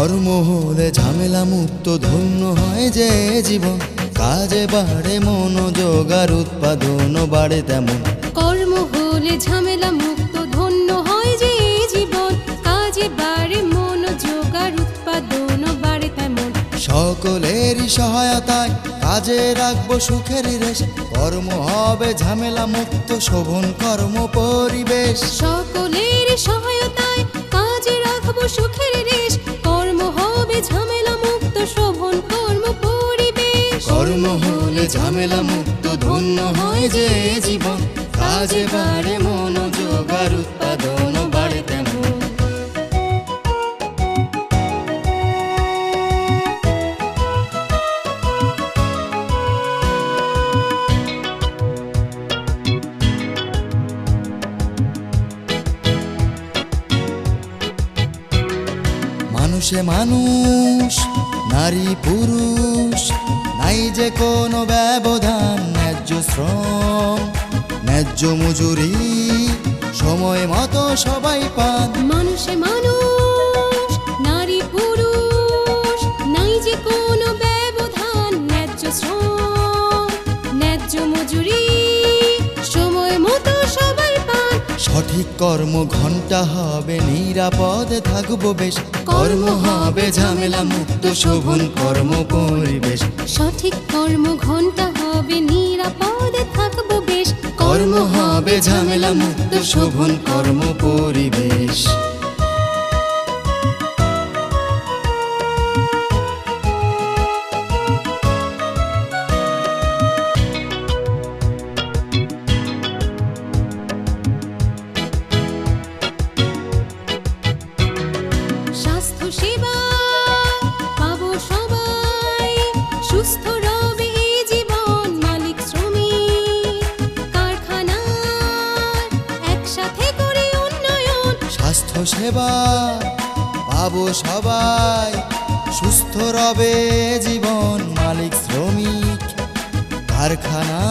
কর্ম হলে ঝামেলা মুক্ত ধন্য হয় যে জীবন। কাজে বাড়ে মনোযোগ আর উৎপাদন বাড়ে তেমন। কর্ম হলে ঝামেলা মুক্ত ধন্য হয় যে জীবন। কাজে বাড়ে মনোযোগ আর উৎপাদন বাড়ে তেমন। সকলেরই সহায়তায় কাজে রাখব সুখের রেশ। কর্ম হবে ঝামেলা মুক্ত শোভন কর্ম পরিবেশ। সকলের ঝামেলা মুক্ত ধন্য হয় যে জীবন। কাজে বাড়ে, মনোযোগ আর উৎপাদন বাড়ে তেমন। মানুষে মানুষ, নারী পুরুষ নাই যে কোনো ব্যবধান, ন্যায্য শ্রম, ন্যায্য মজুরি, সময় মতো সবাই পান। মানুষে মানুষ, নারী পুরুষ, নাই যে কোনো ব্যবধান, ন্যায্য শ্রম, ন্যায্য মজুরি সঠিক কর্ম ঘণ্টা হবে নিরাপদে থাকব বেশ। কর্ম হবে ঝামেলা মুক্ত শোভন কর্ম পরিবেশ। সঠিক কর্ম ঘণ্টা হবে নিরাপদে থাকব বেশ। কর্ম হবে ঝামেলা মুক্ত শোভন কর্ম পরিবেশ। সেবা পাবো সবাই সুস্থ রবে জীবন মালিক শ্রমিক। কারখানা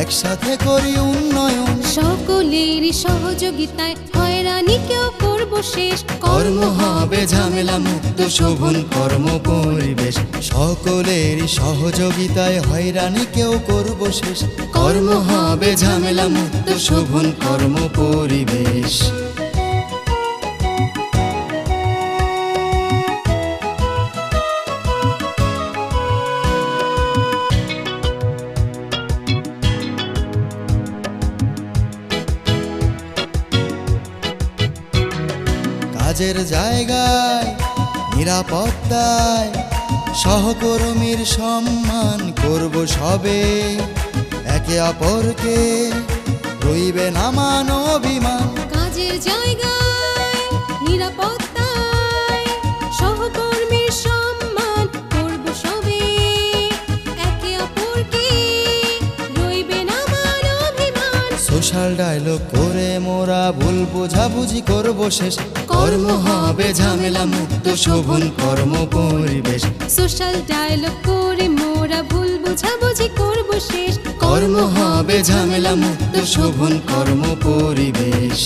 একসাথে করি উন্নয়ন। সকলের সহযোগিতায় হয়রানি কেউ করব শেষ। কর্ম হবে ঝামেলা মুক্ত শোভন কর্ম পরিবেশ। সকলের সহযোগিতায় হয়রানি কেউ করব শেষ। কর্ম হবে ঝামেলা মুক্ত শোভন কর্ম পরিবেশ। কাজের জায়গায়, নিরাপত্তায় সহকর্মীর সম্মান করব সবে। একে অপরকে রইবে নামান অভিমান। কাজের জায়গায়, নিরাপত্তায় সহকর্মীর অভিমান ডায়লগ করে মোরা ভুল বোঝাবুঝি করব শেষ। কর্ম হবে ঝামেলা মুক্ত শোভন কর্ম পরিবেশ। সোশ্যাল ডায়লগ করে মোরা ভুল বোঝাবুঝি করব শেষ। কর্ম হবে ঝামেলা মুক্ত শোভন কর্ম পরিবেশ।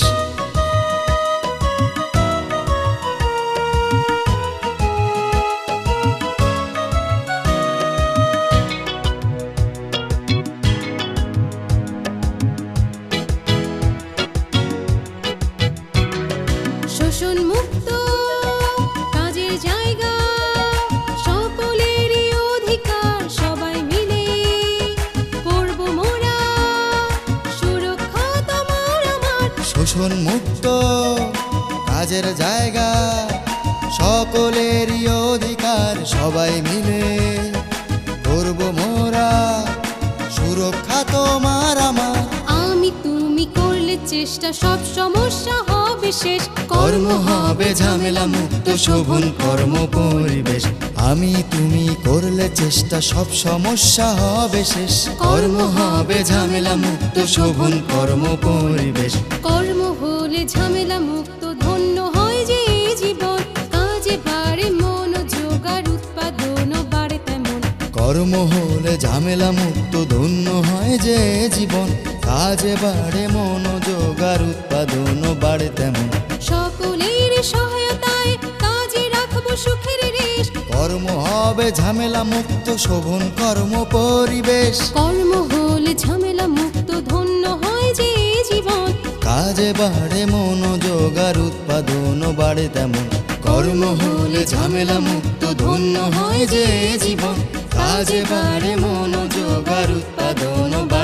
কাজের জায়গা সকলেরই অধিকার সবাই মিলে করব মোরা সুরক্ষা তোমার আমার। আমি তুমি করলে চেষ্টা সব সমস্যা হবে শেষ। কর্ম হবে ঝামেলা মুক্ত শোভন কর্ম পরিবেশ। আমি তুমি করলে চেষ্টা সব সমস্যা হবে শেষ। কর্ম হবে ঝামেলা মুক্ত শোভন কর্ম পরিবেশ। কর্ম হলে ঝামেলা মুক্ত কর্ম হলে ঝামেলা মুক্ত ধন্য হয় যে জীবন। কাজে বাড়ে মনোযোগ আর উৎপাদন বাড়ে তেমন। সকলের সহায়তায় কাজে কর্ম হবে ঝামেলা মুক্ত শোভন কর্ম পরিবেশ। কর্ম হলে ঝামেলা মুক্ত ধন্য হয় যে জীবন। কাজে বাড়ে মনোযোগ আর উৎপাদন বাড়ে তেমন। কর্ম হলে ঝামেলা মুক্ত ধন্য হয় যে জীবন। কাজে বাড়ে মনোযোগ আর উৎপাদন বাড়ে।